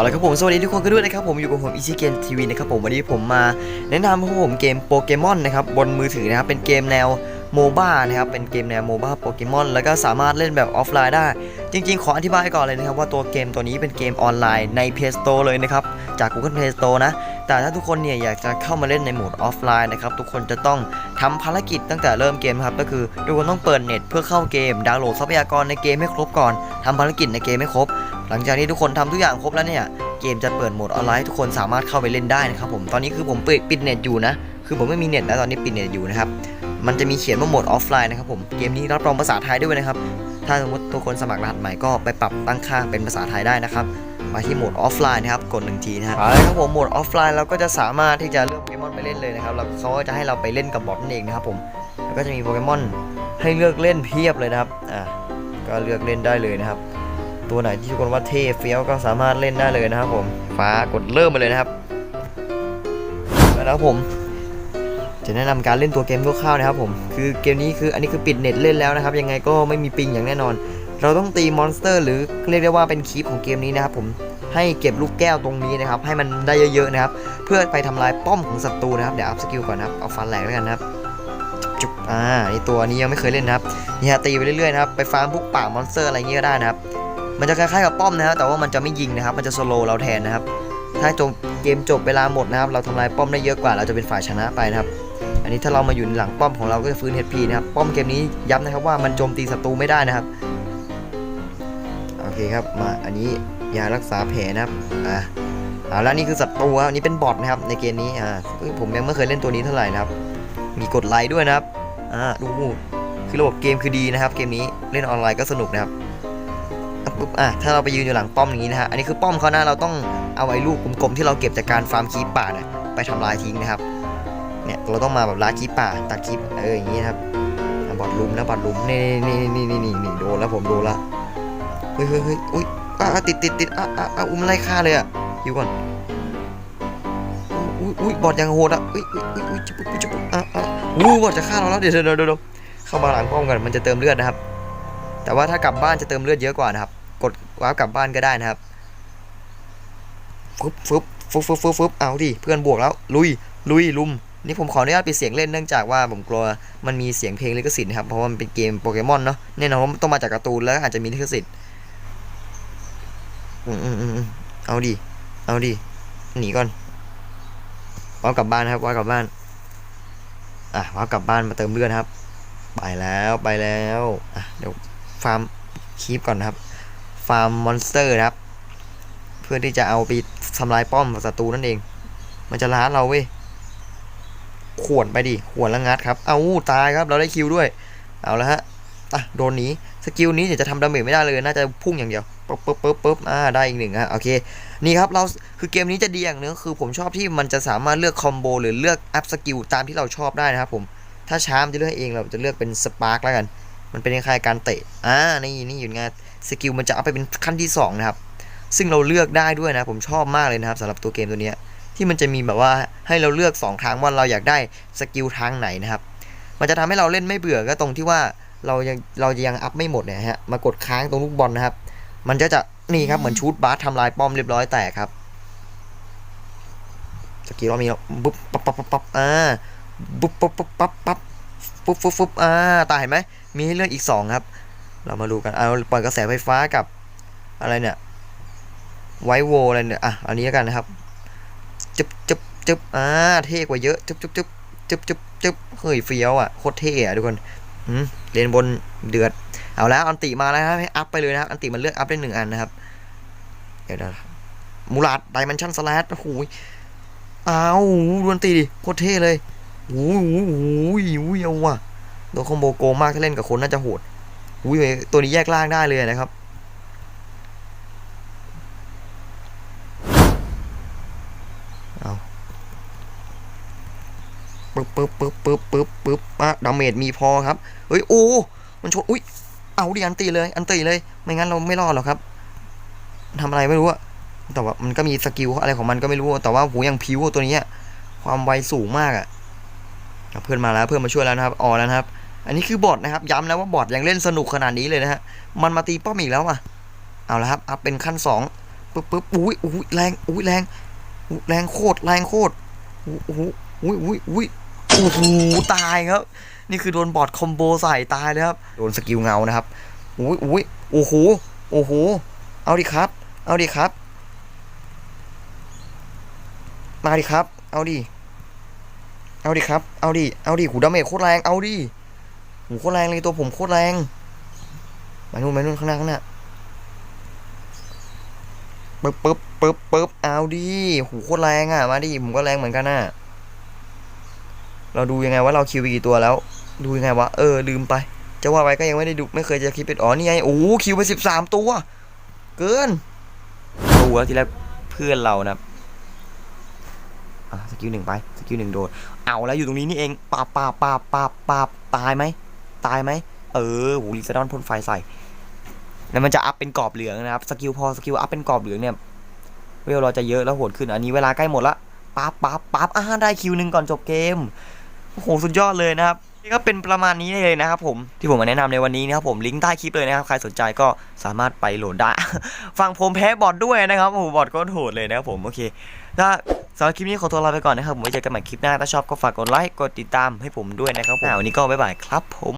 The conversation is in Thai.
เอาละครับผมสวัสดีทุกคนกันด้วยนะครับผมอยู่กับผมอีซีเกนทีวีนะครับผมวันนี้ผมมาแนะนำให้ผมเกมโปเกมอนนะครับบนมือถือนะครับเป็นเกมแนวโมบ้านะครับเป็นเกมแนวโมบ้าโปเกมอนแล้วก็สามารถเล่นแบบออฟไลน์ได้ จริง ๆ ขออธิบายก่อนเลยนะครับว่าตัวเกมตัวนี้เป็นเกมออนไลน์ใน Play Store เลยนะครับจาก Google Play Store นะแต่ถ้าทุกคนเนี่ยอยากจะเข้ามาเล่นในโหมดออฟไลน์นะครับทุกคนจะต้องทำภารกิจตั้งแต่เริ่มเกมครับก็คือทุกคนต้องเปิดเน็ตเพื่อเข้าเกมดาวน์โหลดทรัพยากรในเกมให้ครบก่อนทำภารกิจในเกมให้ครบ หลังจากนี้ทุกคนทำทุกอย่างครบแล้วเนี่ยเกมจะเปิดโหมดออนไลน์ให้ทุกคนสามารถเข้าไปเล่นได้นะครับผมตอนนี้คือผมปิดปิดเน็ตอยู่นะคือผมไม่มีเน็ตแล้วตอนนี้ปิดเน็ตอยู่นะครับมันจะมีเขียนว่าโหมดออฟไลน์นะครับผมเกมนี้รับรองภาษาไทยด้วยนะครับถ้าสมมติทุกคนสมัครรหัสใหม่ก็ไปปรับตั้งค่าเป็นภาษาไทยได้นะครับมาที่โหมดออฟไลน์นะครับกดหนึ่งทีนะฮะเอาละครับผมโหมดออฟไลน์เราก็จะสามารถที่จะเลือกโปเกมอนไปเล่นเลยนะครับแล้วเขาก็จะให้เราไปเล่นกับบอทนั่นเองนะครับผมแล้วก็จะมีโปเกมอนให้เลือกเล่นเพียบเลยนะครับอ่าก็เลือกเล่นได้เลยนะครับ ตัวไหนที่ทุกคนว่าเท่เฟี้ยวก็สามารถเล่นได้เลยนะครับผมฟ้ากดเริ่มมาเลยนะครับแล้วผม จะแนะนำการเล่นตัวเกมคร่าวๆนะครับผมคือเกมนี้คืออันนี้คือปิดเน็ตเล่นแล้วนะครับ ยังไงก็ไม่มีปิงอย่างแน่นอน เราต้องตีมอนสเตอร์ หรือเรียกได้ว่าเป็นคีปของเกมนี้นะครับผมให้เก็บลูกแก้วตรงนี้นะครับ ให้มันได้เยอะๆนะครับ เพื่อไปทำลายป้อมของศัตรูนะครับเดี๋ยวอัพสกิลก่อนนะครับเอาฟันแหลกแล้วกันนะครับจุ๊บอ่านี่ตัวนี้ยังไม่เคยเล่นนะครับนี่ฮะตีไปเรื่อยๆนะครับไปฟาร์มพวกป่ามอนสเตอร์อะไรอย่างงี้ก็ได้นะครับ มันจะคล้ายๆกับป้อมนะครับแต่ว่ามันจะไม่ยิงนะครับ มันจะสโลว์เราแทนนะครับ ถ้าจบเกมจบเวลาหมดนะครับ เราทำลายป้อมได้เยอะกว่า เราจะเป็นฝ่ายชนะไปนะครับ อันนี้ถ้าเรามาอยู่หลังป้อมของเราก็จะฟื้น HP นะครับ ป้อมเกมนี้ย้ำนะครับว่ามันโจมตีศัตรูไม่ได้นะครับ โอเคครับ มา อันนี้ยารักษาแผลนะครับ อ่าเอาแล้วนี่คือศัตรูครับอันนี้เป็นบอทนะครับ ในเกมนี้ อ่าผมยังไม่เคยเล่นตัวนี้เท่าไหร่นะครับ มีกดไลค์ด้วยนะครับ อ่า ดู คือระบบเกมคือดีนะครับ เกมนี้เล่นออนไลน์ก็สนุกนะครับ ปุ๊บอะถ้าเราไปยืนอยู่หลังป้อมอย่างนี้นะฮะ อันนี้คือป้อมเขานะเราต้องเอาไอ้ลูกกลมๆที่เราเก็บจากการฟาร์มคีปป่าเนี่ยไปทำลายทิ้งนะครับ เนี่ยเราต้องมาแบบล้าคีปป่าตัดคีปเอออย่างนี้นะครับบอดลุมนะบอดลุมนี่นี่นี่นี่นี่นี่โดนแล้วผมโดนละเฮ้ยเฮ้ยเฮ้ยอุ้ยอะติดติดติดอะอะอะอุ้มไล่ฆ่าเลยอะอยู่ก่อนอุ้ยอุ้ยบอดยังโหดอะอุ้ยอุ้ยอุ้ยจุ๊บจุ๊บอะอะอู้บอดจะฆ่าเราแล้วเดี๋ยวเดี๋ยวเดี๋ยวเดี๋ยวเข้ามาหลังป้อมกันมันจะเติมเลือดนะครับ แต่ว่าถ้ากลับบ้านจะเติมเลือดเยอะกว่านะครับ กดว้าร์ปกลับบ้านก็ได้นะครับฟึบฟึบฟึบฟึบฟึบฟึบเอาดิเพื่อนบวกแล้ว ลุย ลุยลุม นี่ผมขออนุญาตปิดเสียงเล่นเนื่องจากว่าผมกลัวมันมีเสียงเพลงลิขสิทธิ์นะครับ เพราะว่ามันเป็นเกมโปเกมอนเนาะแน่นอนว่าต้องมาจากการ์ตูนแล้วอาจจะมีลิขสิทธิ์อืมอืมอืมเอาดิ เอาดิ หนีก่อนว้าร์ปกลับบ้านนะครับว้าร์ปกลับบ้าน อะว้าร์ปกลับบ้านมาเติมเลือดครับ ไปแล้วไปแล้ว อะเดี๋ยว ฟาร์มคีปก่อนนะครับ ฟาร์มมอนสเตอร์นะครับ เพื่อที่จะเอาไปทำลายป้อมศัตรูนั่นเอง มันจะล้าเราเว้ยขวนไปดิขวนแล้วงัดครับ เอาตายครับ เราได้คิวด้วย เอาละฮะอะโดนหนีสกิลนี้เดี๋ยวจะทำดาเมจไม่ได้เลย น่าจะพุ่งอย่างเดียวปึ๊บปึ๊บปึ๊บปึ๊บอ่า ได้อีกหนึ่งฮะ โอเค นี่ครับ เรา คือเกมนี้จะดีอย่างหนึงคือผมชอบที่มันจะสามารถเลือกคอมโบหรือเลือกอัพสกิลตามที่เราชอบได้นะครับผม ถ้าช้ามนจะเลือกเองเราจะเลือกเป็นสปาร์กแล้วกัน มันเป็นคล้ายการเตะ อ่า นี่นี่อยู่งานสกิลมันจะเอาไปเป็นขั้นที่สองนะครับ ซึ่งเราเลือกได้ด้วยนะ ผมชอบมากเลยนะครับสำหรับตัวเกมตัวนี้ที่มันจะมีแบบว่าให้เราเลือก 2 ทางว่าเราอยากได้สกิลทางไหนนะครับ มันจะทำให้เราเล่นไม่เบื่อก็ตรงที่ว่าเรายังเราจะยังอัพไม่หมดเนี่ยฮะ มากดค้างตรงลูกบอลนะครับ มันจะจะนี่ครับเหมือนชูดบาสทำลายป้อมเรียบร้อยแตกครับ สกิลเรามีปุ๊บปั๊บปั๊บปั๊บปั๊บอ่าปุ๊บปุ๊บปุ๊บปั๊บ ปุ๊บปุ๊บปุ๊บอ่าตาเห็นไหมมีให้เลือกอีกสองครับ เรามาดูกันเอาปล่อยกระแสไฟฟ้ากับอะไรเนี่ยไวโวอะไรเนี่ยอะอันนี้แล้วกันนะครับจึ๊บจึ๊บจึ๊บอ่าเท่กว่าเยอะจึ๊บจึ๊บจึ๊บจึ๊บจึ๊บจึ๊บเฮ้ยเฟี้ยวอะโคตรเท่อะทุกคนอืมเรียนบนเดือดเอาแล้วอันติมาแล้วครับให้อัพไปเลยนะครับอันติมันเลือกอัพได้หนึ่งอันนะครับเดี๋ยวนะมูลาดไดมันชั่นสแลดโอ้โหอ้าวดวนตีดิโคตรเท่เลย อ้โหโอ้ยโอ้ยเอาว่ะโดนคอมโบโกมากถ้าเล่นกับคนน่าจะโหดอุ้ยตัวนี้แยกล่างได้เลยนะครับเอาปึ๊บปึ๊บปึ๊บปึ๊บปึ๊บปึ๊บอะดาเมจมีพอครับเฮ้ยโอ้มันชนอุ้ยเอาดิอันตีเลย อันตีเลย ไม่งั้นเราไม่รอดหรอกครับทำอะไรไม่รู้อะแต่ว่ามันก็มีสกิลอะไรของมันก็ไม่รู้แต่ว่าหูยังพิวตัวนี้ความไวสูงมากอะ เพื่อนมาแล้วเพื่อนมาช่วยแล้วนะครับออแล้วนะครับ อันนี้คือบอทนะครับ ย้ำนะว่าบอทยังเล่นสนุกขนาดนี้เลยนะฮะมันมาตีป้อมอีกแล้วอะเอาละครับอัพเป็นขั้นสองปึ๊บปึ๊บอุ้ยอุ้ยแรงอุ้ยแรงอุ๊ยแรงโคตรแรงโคตรอุ้ยอุ้ยอุ้ยอุ้ยโอ้โหตายครับ นี่คือโดนบอดคอมโบใส่ตายเลยครับโดนสกิลเงานะครับอุ้ยอุ้ยโอ้โหโอ้โหเอาดิครับ เอาดิครับ มาดิครับ เอาดิ เอาดิครับ เอาดิ เอาดิหูดาเมจโคตรแรง เอาดิหูโคตรแรงเลยตัวผมโคตรแรงมานู่นมานู่นข้างหน้าข้างหน้าปึ๊บปึ๊บปึ๊บปึ๊บเอาดิหูโคตรแรงอะ มาดิ ผมก็แรงเหมือนกันน่ะ เราดูยังไงว่าเราคิวไปกี่ตัวแล้ว ดูยังไงวะ เออ ลืมไป จะว่าไปก็ยังไม่ได้ดู ไม่เคยจะคิดเป็น อ๋อ นี่ไง โอ้โหคิวไปสิบสามตัว เกิน ตัวที่แรกเพื่อนเรานะครับ อะสกิลหนึ่งไปสกิลหนึ่งโดนเอาแล้วอยู่ตรงนี้นี่เองปาบปาบปาบปาบปาบตายไหมตายไหมเออหูลิซาดอนพ่นไฟใส่แล้วมันจะอัพเป็นกรอบเหลืองนะครับสกิลพอสกิลอัพเป็นกรอบเหลืองเนี่ยเวลเราจะเยอะแล้วโหดขึ้นอันนี้เวลาใกล้หมดละปั๊บปั๊บปั๊บอ่าได้คิวหนึ่งก่อนจบเกมโอ้โหสุดยอดเลยนะครับนี่ก็เป็นประมาณนี้เลยนะครับผมที่ผมมาแนะนำในวันนี้นะครับผมลิงก์ใต้คลิปเลยนะครับใครสนใจก็สามารถไปโหลดได้ฟังผมแพ้บอทด้วยนะครับโอ้โหบอทก็โหดเลยนะครับผมโอเค ถ้าสำหรับคลิปนี้ขอตัวลาไปก่อนนะครับผมไว้เจอกันใหม่คลิปหน้าถ้าชอบก็ฝากกดไลค์กดติดตามให้ผมด้วยนะครับผมวันนี้ก็บ๊ายบายครับผม